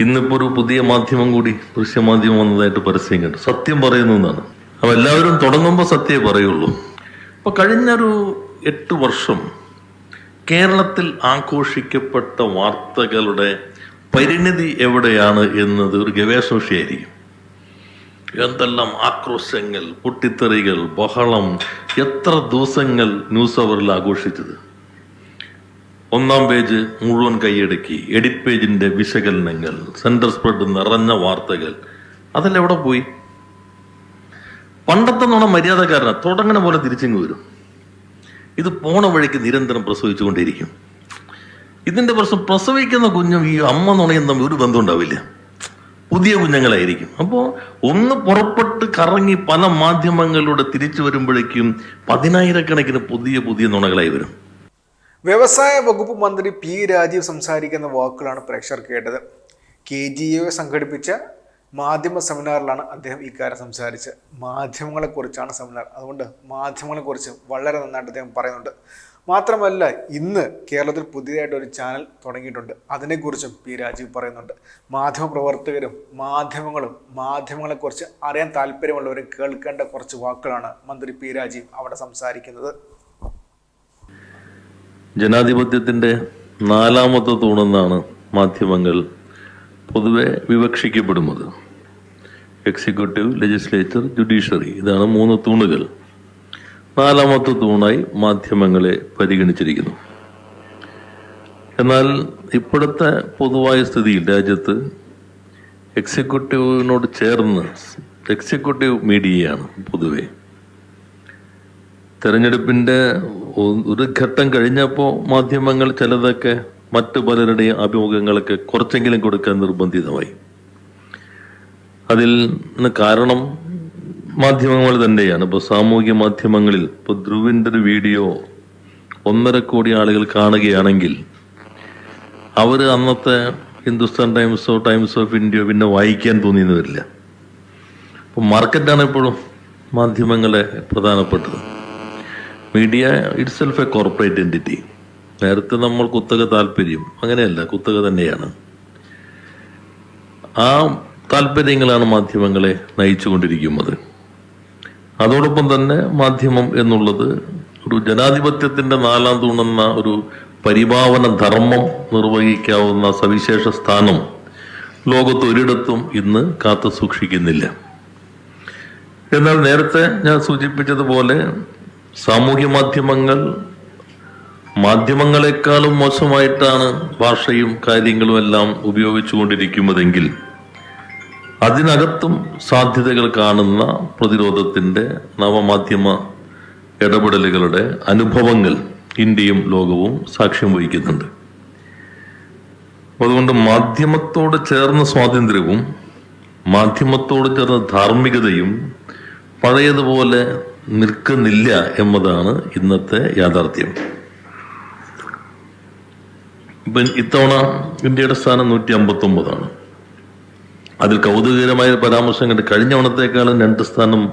ഇന്നിപ്പോ ഒരു പുതിയ മാധ്യമം കൂടി ദൃശ്യമാധ്യമം വന്നതായിട്ട് പരസ്യം കണ്ടു സത്യം പറയുന്നു എന്നാണ്. അപ്പൊ എല്ലാവരും തുടങ്ങുമ്പോൾ സത്യമേ പറയുള്ളൂ. അപ്പൊ കഴിഞ്ഞൊരു എട്ട് വർഷം കേരളത്തിൽ ആഘോഷിക്കപ്പെട്ട വാർത്തകളുടെ പരിണിതി എവിടെയാണ് എന്നത് ഒരു ഗവേഷണ വിഷയമായിരിക്കും. എന്തെല്ലാം ആക്രോശങ്ങൾ പൊട്ടിത്തെറികൾ ബഹളം എത്ര ദിവസങ്ങൾ ന്യൂസ് അവറിൽ ആഘോഷിച്ചത്? ഒന്നാം പേജ് മുഴുവൻ കൈയടക്കി എഡിറ്റ് പേജിന്റെ വിശകലനങ്ങൾ സെന്റർ സ്പ്രെഡ് നിറഞ്ഞ വാർത്തകൾ. അതെല്ലാം എവിടെ പോയി? പണ്ടത്തെ നോണ മര്യാദക്കാരനെ തുടങ്ങണ പോലെ തിരിച്ചിങ്ങ് വരും. ഇത് പോണ വഴിക്ക് നിരന്തരം പ്രസവിച്ചുകൊണ്ടിരിക്കും ഇതിന്റെ പ്രശ്നം പ്രസവിക്കുന്ന കുഞ്ഞും ഈ അമ്മ നുണയും തമ്മിൽ ഒരു ബന്ധം ഉണ്ടാവില്ല. പുതിയ കുഞ്ഞുങ്ങളായിരിക്കും. അപ്പോൾ ഒന്ന് പുറപ്പെട്ട് കറങ്ങി പല മാധ്യമങ്ങളിലൂടെ തിരിച്ചു വരുമ്പോഴേക്കും പതിനായിരക്കണക്കിന് പുതിയ പുതിയ നുണകളായി വരും. വ്യവസായ വകുപ്പ് മന്ത്രി പി രാജീവ് സംസാരിക്കുന്ന വാക്കുകളാണ് പ്രേക്ഷകർ കേട്ടത്. കെ ജി എ സംഘടിപ്പിച്ച മാധ്യമ സെമിനാറിലാണ് അദ്ദേഹം ഇക്കാര്യം സംസാരിച്ചത്. മാധ്യമങ്ങളെക്കുറിച്ചാണ് സെമിനാർ. അതുകൊണ്ട് മാധ്യമങ്ങളെക്കുറിച്ച് വളരെ നന്നായിട്ട് അദ്ദേഹം പറയുന്നുണ്ട്. മാത്രമല്ല ഇന്ന് കേരളത്തിൽ പുതിയതായിട്ട് ഒരു ചാനൽ തുടങ്ങിയിട്ടുണ്ട്. അതിനെക്കുറിച്ചും പി രാജീവ് പറയുന്നുണ്ട്. മാധ്യമ പ്രവർത്തകരും മാധ്യമങ്ങളും മാധ്യമങ്ങളെക്കുറിച്ച് അറിയാൻ താല്പര്യമുള്ളവരും കേൾക്കേണ്ട കുറച്ച് വാക്കുകളാണ് മന്ത്രി പി രാജീവ് അവിടെ സംസാരിക്കുന്നത്. ജനാധിപത്യത്തിന്റെ നാലാമത്തെ തൂണെന്നാണ് മാധ്യമങ്ങൾ പൊതുവെ വിവക്ഷിക്കപ്പെടുന്നത്. എക്സിക്യൂട്ടീവ് ലെജിസ്ലേച്ചർ ജുഡീഷ്യറി ഇതാണ് മൂന്ന് തൂണുകൾ. നാലാമത്തെ തൂണായി മാധ്യമങ്ങളെ പരിഗണിച്ചിരിക്കുന്നു. എന്നാൽ ഇപ്പോഴത്തെ പൊതുവായ സ്ഥിതിയിൽ രാജ്യത്ത് എക്സിക്യൂട്ടീവിനോട് ചേർന്ന് എക്സിക്യൂട്ടീവ് മീഡിയയാണ് പൊതുവെ. തെരഞ്ഞെടുപ്പിന്റെ ഒ- ഒരു ഘട്ടം കഴിഞ്ഞപ്പോൾ മാധ്യമങ്ങൾ ചിലതൊക്കെ മറ്റു പലരുടെയും അഭിമുഖങ്ങളൊക്കെ കുറച്ചെങ്കിലും കൊടുക്കാൻ നിർബന്ധിതമായി. അതിൽ കാരണം മാധ്യമങ്ങൾ തന്നെയാണ്. ഇപ്പൊ സാമൂഹ്യ മാധ്യമങ്ങളിൽ ഇപ്പൊ ധ്രുവിന്റെ ഒരു വീഡിയോ ഒന്നര കോടി ആളുകൾ കാണുകയാണെങ്കിൽ അവർ അന്നത്തെ ഹിന്ദുസ്ഥാൻ ടൈംസോ ടൈംസ് ഓഫ് ഇന്ത്യയോ പിന്നെ വായിക്കാൻ തോന്നിയെന്ന് വരില്ല. അപ്പോൾ മാർക്കറ്റാണ് എപ്പോഴും മാധ്യമങ്ങളെ പ്രധാനപ്പെട്ടത്. Media itself a corporate entity നേരത്തെ നമ്മൾ കുത്തക താല്പര്യം അങ്ങനെയല്ല കുത്തക തന്നെയാണ്. ആ താല്പര്യങ്ങളാണ് മാധ്യമങ്ങളെ നയിച്ചുകൊണ്ടിരിക്കുന്നത്. അതോടൊപ്പം തന്നെ മാധ്യമം എന്നുള്ളത് ഒരു ജനാധിപത്യത്തിന്റെ നാലാം തൂണെന്ന ഒരു പരിഭാവന ധർമ്മം നിർവഹിക്കാവുന്ന സവിശേഷ സ്ഥാനം ലോകത്ത് ഒരിടത്തും ഇന്ന് കാത്തു സൂക്ഷിക്കുന്നില്ല. എന്നാൽ നേരത്തെ ഞാൻ സൂചിപ്പിച്ചതുപോലെ സാമൂഹ്യ മാധ്യമങ്ങൾ മാധ്യമങ്ങളെക്കാളും മോശമായിട്ടാണ് ഭാഷയും കാര്യങ്ങളും എല്ലാം ഉപയോഗിച്ചുകൊണ്ടിരിക്കുന്നതെങ്കിൽ അതിനകത്തും സാധ്യതകൾ കാണുന്ന പ്രതിരോധത്തിന്റെ നവമാധ്യമ ഇടപെടലുകളുടെ അനുഭവങ്ങൾ ഇന്ത്യയും ലോകവും സാക്ഷ്യം വഹിക്കുന്നുണ്ട്. അതുകൊണ്ട് മാധ്യമത്തോട് ചേർന്ന സ്വാതന്ത്ര്യവും മാധ്യമത്തോട് ചേർന്ന ധാർമ്മികതയും പഴയതുപോലെ നിൽക്കുന്നില്ല എന്നതാണ് ഇന്നത്തെ യാഥാർത്ഥ്യം. ഇപ്പൊ ഇത്തവണ ഇന്ത്യയുടെ സ്ഥാനം നൂറ്റി അമ്പത്തി ഒമ്പതാണ് അതിൽ കൗതുകകരമായ പരാമർശം കണ്ട് കഴിഞ്ഞ ഓണത്തേക്കാളും രണ്ട് സ്ഥാനം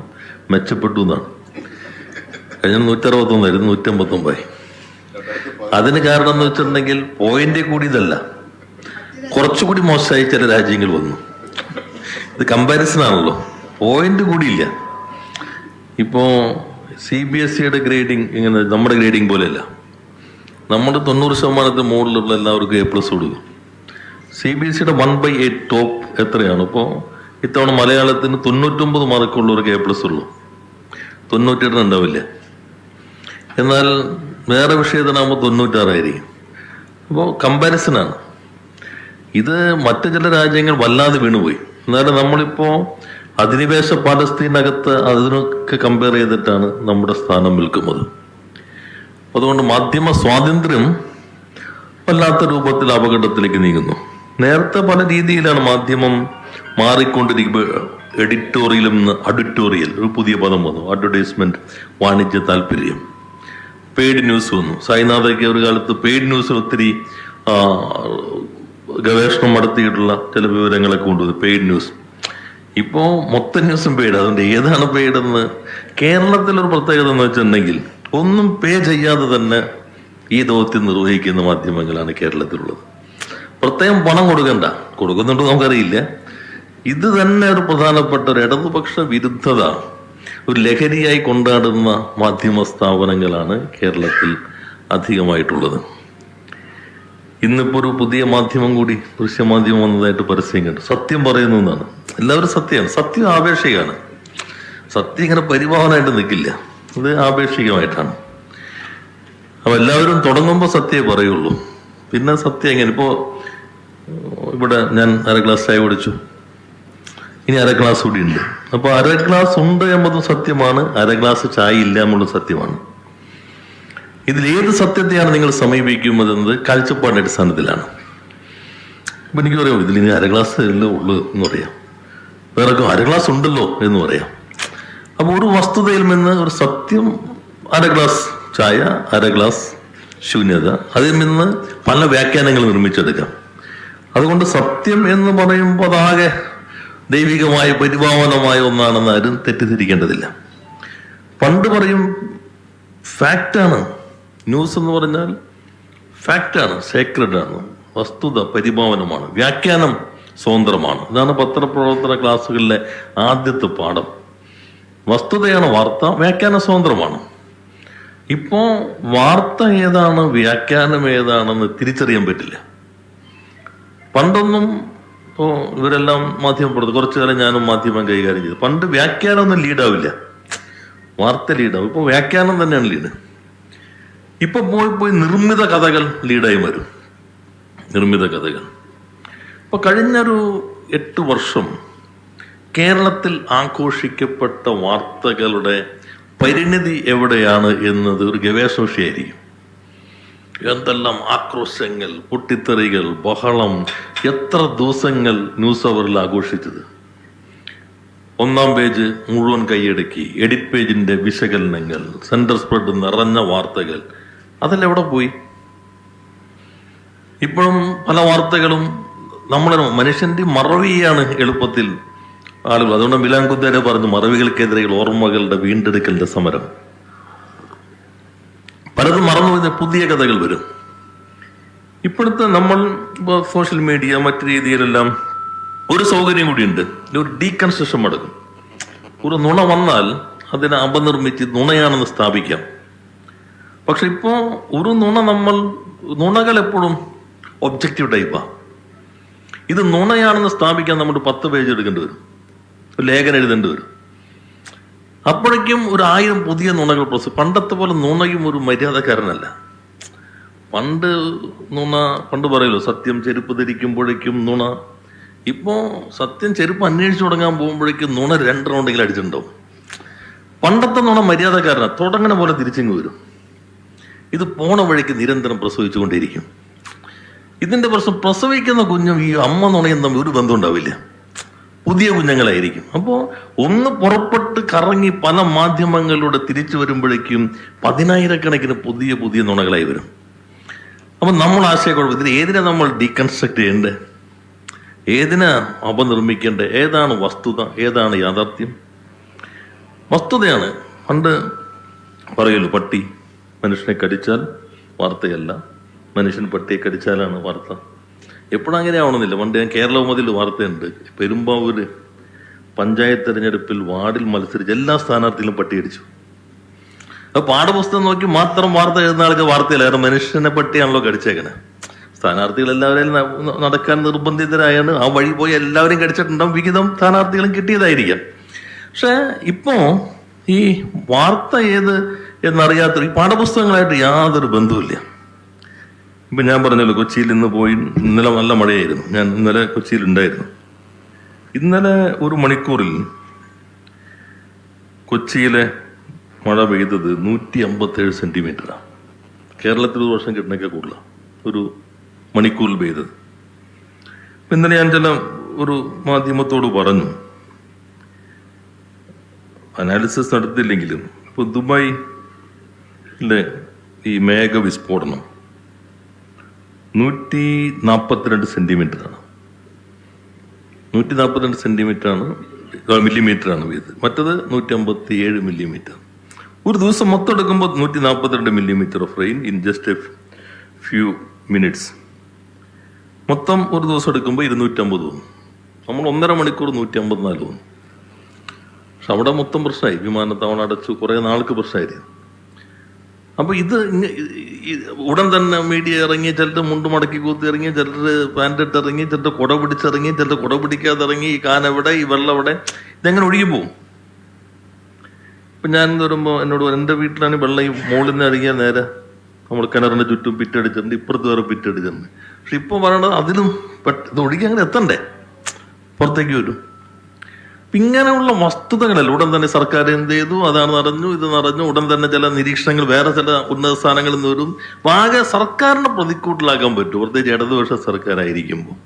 മെച്ചപ്പെട്ടു എന്നാണ്. കഴിഞ്ഞ നൂറ്റി അറുപത്തൊന്നായിരുന്നു നൂറ്റി അമ്പത്തി ഒമ്പതായി അതിന് കാരണം എന്ന് വെച്ചിട്ടുണ്ടെങ്കിൽ പോയിന്റ് കൂടി ഇതല്ല. കുറച്ചുകൂടി മോശമായി ചില രാജ്യങ്ങൾ വന്നു. ഇത് കമ്പാരിസൺ ആണല്ലോ. പോയിന്റ് കൂടിയില്ല ഇപ്പോ സി ബി എസ് സിയുടെ ഗ്രേഡിംഗ് ഇങ്ങനെ നമ്മുടെ ഗ്രേഡിംഗ് പോലെയല്ല. നമ്മുടെ തൊണ്ണൂറ് ശതമാനത്തിന് മുകളിലുള്ള എല്ലാവർക്കും എ പ്ലസ് കൊടുക്കും. സി ബി എസ് സിയുടെ വൺ ബൈ എയ്റ്റ് ടോപ്പ് എത്രയാണ്? ഇപ്പോൾ ഇത്തവണ മലയാളത്തിന് തൊണ്ണൂറ്റൊമ്പത് മാർക്കുള്ളവർക്ക് എ പ്ലസ് ഉള്ളൂ. തൊണ്ണൂറ്റെട്ട് ഉണ്ടാവില്ല. എന്നാൽ വേറെ വിഷയത്തിനാകുമ്പോൾ തൊണ്ണൂറ്റാറായിരിക്കും. അപ്പോൾ കമ്പാരിസനാണ് ഇത് മറ്റു ചില രാജ്യങ്ങൾ വല്ലാതെ വീണുപോയി. എന്നാലും നമ്മളിപ്പോ അധിനിവേശ പാലസ്തീനകത്ത് അതിനൊക്കെ കമ്പയർ ചെയ്തിട്ടാണ് നമ്മുടെ സ്ഥാനം നിൽക്കുന്നത്. അതുകൊണ്ട് മാധ്യമ സ്വാതന്ത്ര്യം വല്ലാത്ത രൂപത്തിൽ അപകടത്തിലേക്ക് നീങ്ങുന്നു. നേരത്തെ പല രീതിയിലാണ് മാധ്യമം മാറിക്കൊണ്ടിരിക്കുമ്പോൾ എഡിറ്റോറിയലിൽ നിന്ന് അഡിറ്റോറിയൽ ഒരു പുതിയ പദം വന്നു. അഡ്വർടൈസ്മെന്റ് വാണിജ്യ താല്പര്യം. പെയ്ഡ് ന്യൂസ് വന്നു. സായിനാഥയ്ക്ക് ഒരു കാലത്ത് പെയ്ഡ് ന്യൂസിൽ ഒത്തിരി ഗവേഷണം നടത്തിയിട്ടുള്ള ചില വിവരങ്ങളൊക്കെ കൊണ്ടുവന്നു. പെയ്ഡ് ന്യൂസ് ഇപ്പോ മൊത്ത ന്യൂസും പെയ്ഡ് അതുകൊണ്ട് ഏതാണ് പെയ്ഡ് എന്ന് കേരളത്തിലൊരു പ്രത്യേകത എന്ന് വെച്ചിട്ടുണ്ടെങ്കിൽ ഒന്നും പേ ചെയ്യാതെ തന്നെ ഈ ദൗത്യം നിർവഹിക്കുന്ന മാധ്യമങ്ങളാണ് കേരളത്തിലുള്ളത്. പ്രത്യേകം പണം കൊടുക്കണ്ട. കൊടുക്കുന്നുണ്ട് നമുക്കറിയില്ല. ഇത് തന്നെ ഒരു പ്രധാനപ്പെട്ട ഒരു ഇടതുപക്ഷ വിരുദ്ധത. ഒരു ലഹരിയായി കൊണ്ടാടുന്ന മാധ്യമ സ്ഥാപനങ്ങളാണ് കേരളത്തിൽ അധികമായിട്ടുള്ളത്. ഇന്നിപ്പോ ഒരു പുതിയ മാധ്യമം കൂടി ദൃശ്യമാധ്യമം വന്നതായിട്ട് പരസ്യം കണ്ടു. സത്യം പറയുന്നു എന്നാണ് എല്ലാവരും സത്യമാണ് സത്യം ആപേക്ഷികമാണ്. സത്യം ഇങ്ങനെ പരിഭാവനമായിട്ട് നിൽക്കില്ല. അത് ആപേക്ഷികമായിട്ടാണ്. അപ്പൊ എല്ലാവരും തുടങ്ങുമ്പോൾ സത്യമേ പറയുള്ളൂ. പിന്നെ സത്യം എങ്ങനെ? ഇപ്പോ ഇവിടെ ഞാൻ അര ഗ്ലാസ് ചായ കുടിച്ചു. ഇനി അര ഗ്ലാസ് കൂടി ഉണ്ട്. അപ്പൊ അര ഗ്ലാസ് ഉണ്ട് എന്നതും സത്യമാണ്. അര ഗ്ലാസ് ചായ ഇല്ല എന്നുള്ളതും സത്യമാണ്. ഇതിൽ ഏത് സത്യത്തെയാണ് നിങ്ങൾ സമീപിക്കുന്നത് എന്നത് കാഴ്ചപ്പാടിന്റെ അടിസ്ഥാനത്തിലാണ്. അപ്പൊ എനിക്ക് പറയാം ഇതിൽ ഇനി അര ഗ്ലാസ് ഉള്ളു എന്ന് പറയാം വേറെ അര ഗ്ലാസ് ഉണ്ടല്ലോ എന്ന് പറയാം. അപ്പൊ ഒരു വസ്തുതയിൽ നിന്ന് ഒരു സത്യം അര ഗ്ലാസ് ചായ അര ഗ്ലാസ് ശൂന്യത അതിൽ നിന്ന് പല വ്യാഖ്യാനങ്ങൾ നിർമ്മിച്ചെടുക്കാം. അതുകൊണ്ട് സത്യം എന്ന് പറയുമ്പോൾ അതാകെ ദൈവികമായ പരിഭാവനമായ ഒന്നാണെന്ന് ആരും തെറ്റിദ്ധരിക്കേണ്ടതില്ല. പണ്ട് പറയും ഫാക്റ്റാണ് ന്യൂസ് എന്ന് പറഞ്ഞാൽ ഫാക്റ്റാണ് സേക്രഡ് ആണ്. വസ്തുത പരിഭാവനമാണ്. വ്യാഖ്യാനം സ്വതന്ത്രമാണ്. ഇതാണ് പത്രപ്രവർത്തന ക്ലാസ്സുകളിലെ ആദ്യത്തെ പാഠം. വസ്തുതയാണ് വാർത്ത വ്യാഖ്യാന സ്വതന്ത്രമാണ്. ഇപ്പോൾ വാർത്ത ഏതാണ് വ്യാഖ്യാനം ഏതാണെന്ന് തിരിച്ചറിയാൻ പറ്റില്ല. പണ്ടൊന്നും ഇപ്പോൾ ഇവരെല്ലാം മാധ്യമപ്പെടുത്തു കുറച്ചു കാലം ഞാനും മാധ്യമം കൈകാര്യം ചെയ്തു. പണ്ട് വ്യാഖ്യാനമൊന്നും ലീഡാവില്ല. വാർത്ത ലീഡാവും. ഇപ്പോൾ വ്യാഖ്യാനം തന്നെയാണ് ലീഡ്. ഇപ്പൊ പോയി പോയി നിർമ്മിത കഥകൾ ലീഡായി വരും നിർമ്മിത കഥകൾ. ഇപ്പൊ കഴിഞ്ഞൊരു എട്ട് വർഷം കേരളത്തിൽ ആഘോഷിക്കപ്പെട്ട വാർത്തകളുടെ പരിണിതി എവിടെയാണ് എന്നത് ഒരു ഗവേഷണ വിഷയമായിരിക്കും എന്തെല്ലാം ആക്രോശങ്ങൾ പൊട്ടിത്തെറികൾ ബഹളം എത്ര ദിവസങ്ങൾ ന്യൂസ് അവറിൽ ആഘോഷിച്ചത്? ഒന്നാം പേജ് മുഴുവൻ കൈയടക്കി എഡിറ്റ് പേജിന്റെ വിശകലനങ്ങൾ സെന്റർ സ്പ്രെഡ് നിറഞ്ഞ വാർത്തകൾ അതെല്ലാം എവിടെ പോയി? ഇപ്പോഴും പല വാർത്തകളും നമ്മുടെ മനുഷ്യന്റെ മറവിയാണ് എളുപ്പത്തിൽ ആളുകൾ. അതുകൊണ്ട് മിലാങ്കുദ്ദേനെ പറഞ്ഞു മറവികൾക്കെതിരെ ഓർമ്മകളുടെ വീണ്ടെടുക്കലിന്റെ സമരം. പലതും മറന്നു പോയ പുതിയ കഥകൾ വരും. ഇപ്പോഴത്തെ നമ്മൾ സോഷ്യൽ മീഡിയ മറ്റു രീതിയിലെല്ലാം ഒരു സൗകര്യം കൂടിയുണ്ട്. ഒരു ഡീകൺസ്ട്രക്ഷൻ നടക്കും ഒരു നുണ വന്നാൽ അതിനെ അപനിർമ്മിച്ച് നുണയാണെന്ന് സ്ഥാപിക്കാം. പക്ഷെ ഇപ്പോ ഒരു നുണ നമ്മൾ നുണകൾ എപ്പോഴും ഒബ്ജക്റ്റീവ് ടൈപ്പാ ഇത് നുണയാണെന്ന് സ്ഥാപിക്കാൻ നമ്മൾ പത്ത് പേജ് എടുക്കേണ്ടി വരും. ഒരു ലേഖനം എഴുതേണ്ടി വരും. അപ്പോഴേക്കും ഒരു ആയിരം പുതിയ നുണകൾ പ്രസ് പണ്ടത്തെ പോലെ നുണയും ഒരു മര്യാദക്കാരനല്ല. പണ്ട് നുണ പണ്ട് പറയല്ലോ സത്യം ചെരുപ്പ് ധരിക്കുമ്പോഴേക്കും നുണ. ഇപ്പോൾ സത്യം ചെരുപ്പ് അന്വേഷിച്ചു തുടങ്ങാൻ പോകുമ്പോഴേക്കും നുണ രണ്ട് റൗണ്ടെങ്കിലും അടിച്ചിട്ടുണ്ടാവും. പണ്ടത്തെ നുണ മര്യാദക്കാരനാണ് തുടങ്ങണ പോലെ തിരിച്ചിങ്ങ് വരും. ഇത് പോണ വഴിക്ക് നിരന്തരം പ്രസവിച്ചുകൊണ്ടിരിക്കും ഇതിന്റെ പ്രശ്നം പ്രസവിക്കുന്ന കുഞ്ഞും ഈ അമ്മ നുണയും തമ്മിൽ ഒരു ബന്ധം ഉണ്ടാവില്ല. പുതിയ കുഞ്ഞുങ്ങളായിരിക്കും. അപ്പോൾ ഒന്ന് പുറപ്പെട്ട് കറങ്ങി പല മാധ്യമങ്ങളിലൂടെ തിരിച്ചു വരുമ്പോഴേക്കും പതിനായിരക്കണക്കിന് പുതിയ പുതിയ നുണകളായി വരും. അപ്പം നമ്മൾ ആശയക്കുഴപ്പം ഇതിന് ഏതിനെ നമ്മൾ ഡീകൺസ്ട്രക്ട് ചെയ്യേണ്ടത് ഏതിനെ അപനിർമ്മിക്കേണ്ടത് ഏതാണ് വസ്തുത? ഏതാണ് യാഥാർത്ഥ്യം? വസ്തുതയാണ്. പണ്ട് പറയുള്ളൂ പട്ടി മനുഷ്യനെ കടിച്ചാൽ വാർത്തയല്ല. മനുഷ്യൻ പട്ടിയെ കടിച്ചാലാണ് വാർത്ത. എപ്പോഴും അങ്ങനെ ആവണമെന്നില്ല പണ്ട് ഞാൻ കേരളമതിൽ വാർത്തയുണ്ട്. പെരുമ്പാവൂര് പഞ്ചായത്ത് തെരഞ്ഞെടുപ്പിൽ വാർഡിൽ മത്സരിച്ച് എല്ലാ സ്ഥാനാർത്ഥികളും പട്ടിയടിച്ചു അപ്പൊ പാഠപുസ്തകം നോക്കി മാത്രം വാർത്ത എഴുതുന്ന ആൾക്ക് കാരണം മനുഷ്യനെ പട്ടിയാണല്ലോ കടിച്ചേക്കണേ. സ്ഥാനാർത്ഥികൾ എല്ലാവരെയും നടക്കാൻ നിർബന്ധിതരായാണ്. ആ വഴി പോയി എല്ലാവരും കടിച്ചിട്ടുണ്ടാവും. വിഹിതം സ്ഥാനാർത്ഥികളും കിട്ടിയതായിരിക്കാം. പക്ഷെ ഇപ്പോ ഈ വാർത്ത ഏത് എന്നറിയാത്ത ഈ പാഠപുസ്തകങ്ങളായിട്ട് യാതൊരു ബന്ധവുമില്ല. ഇപ്പൊ ഞാൻ പറഞ്ഞല്ലോ കൊച്ചിയിൽ ഇന്ന് പോയി ഇന്നലെ നല്ല മഴയായിരുന്നു. ഞാൻ ഇന്നലെ കൊച്ചിയിൽ ഉണ്ടായിരുന്നു. ഇന്നലെ ഒരു മണിക്കൂറിൽ കൊച്ചിയിലെ മഴ പെയ്തത് നൂറ്റി അമ്പത്തേഴ് സെന്റിമീറ്ററാണ് കേരളത്തിൽ ഒരു വർഷം കിട്ടണൊക്കെ കൂടുതലാണ് ഒരു മണിക്കൂറിൽ പെയ്തത്. ഇന്നലെ ഞാൻ ചില ഒരു മാധ്യമത്തോട് പറഞ്ഞു അനാലിസിസ് നടത്തിയില്ലെങ്കിലും ഇപ്പൊ ദുബായിലെ ഈ മേഘ വിസ്ഫോടനം നൂറ്റി നാൽപ്പത്തിരണ്ട് സെന്റിമീറ്റർ ആണ് നൂറ്റി നാൽപ്പത്തിരണ്ട് മില്ലിമീറ്റർ ആണ് ഇത് മറ്റത് നൂറ്റി അമ്പത്തി ഏഴ് മില്ലിമീറ്റർ ഒരു ദിവസം മൊത്തം എടുക്കുമ്പോൾ നൂറ്റി നാൽപ്പത്തിരണ്ട് millimetre of rain in just a few minutes. മൊത്തം ഒരു ദിവസം എടുക്കുമ്പോൾ ഇരുന്നൂറ്റമ്പത് തോന്നും. നമ്മൾ ഒന്നര മണിക്കൂർ നൂറ്റി അമ്പത്തിനാല് തോന്നും. പക്ഷെ അവിടെ മൊത്തം പ്രശ്നമായി. വിമാനത്താവളം അടച്ചു കുറേ നാൾക്ക് പ്രശ്നമായിരുന്നു. അപ്പോൾ ഇത് ഉടൻ തന്നെ മീഡിയ ഇറങ്ങി ചിലർ മുണ്ട് മടക്കി കൂത്തി ഇറങ്ങി ചിലർ പാന്റ് ഇട്ട് ഇറങ്ങി ചിലർ കുട പിടിച്ചിറങ്ങി ചിലർ കുട പിടിക്കാതെ ഇറങ്ങി ഈ കാന എവിടെ ഈ വെള്ളം എവിടെ ഇതെങ്ങനെ ഒഴുകി പോകും ഇപ്പം ഞാൻ വരുമ്പോൾ എന്നോട് എന്റെ വീട്ടിലാണ് വെള്ളം ഈ മുകളിൽ നിന്ന് ഇറങ്ങിയ നേരെ നമ്മൾ കിണറിന്റെ ചുറ്റും പിറ്റടിച്ചിട്ടുണ്ട് ഇപ്പുറത്ത് വേറെ പിറ്റടിച്ചിട്ടുണ്ട് പക്ഷെ ഇപ്പോൾ പറയണത് അതിലും ഇത് ഒഴുകി അങ്ങനെ എത്തണ്ടേ? പുറത്തേക്ക് വരും. ഇങ്ങനെയുള്ള വസ്തുതകളല്ല. ഉടൻ തന്നെ സർക്കാർ എന്ത് ചെയ്തു? അതാണ് നടന്നു ഇത് നടന്നു. ഉടൻ തന്നെ ചില നിരീക്ഷണങ്ങൾ വേറെ ചില ഉന്നത സ്ഥാനങ്ങളിൽ നിന്ന് വരും. ആകെ സർക്കാരിനെ പ്രതിക്കൂട്ടിലാക്കാൻ പറ്റും. പ്രത്യേകിച്ച് ഇടതുപക്ഷ സർക്കാരായിരിക്കുമ്പോൾ.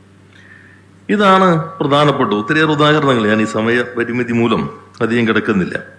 ഇതാണ് പ്രധാനപ്പെട്ട ഒത്തിരിയേറെ ഉദാഹരണങ്ങൾ ഞാൻ ഈ സമയ പരിമിതി മൂലം അധികം കിടക്കുന്നില്ല.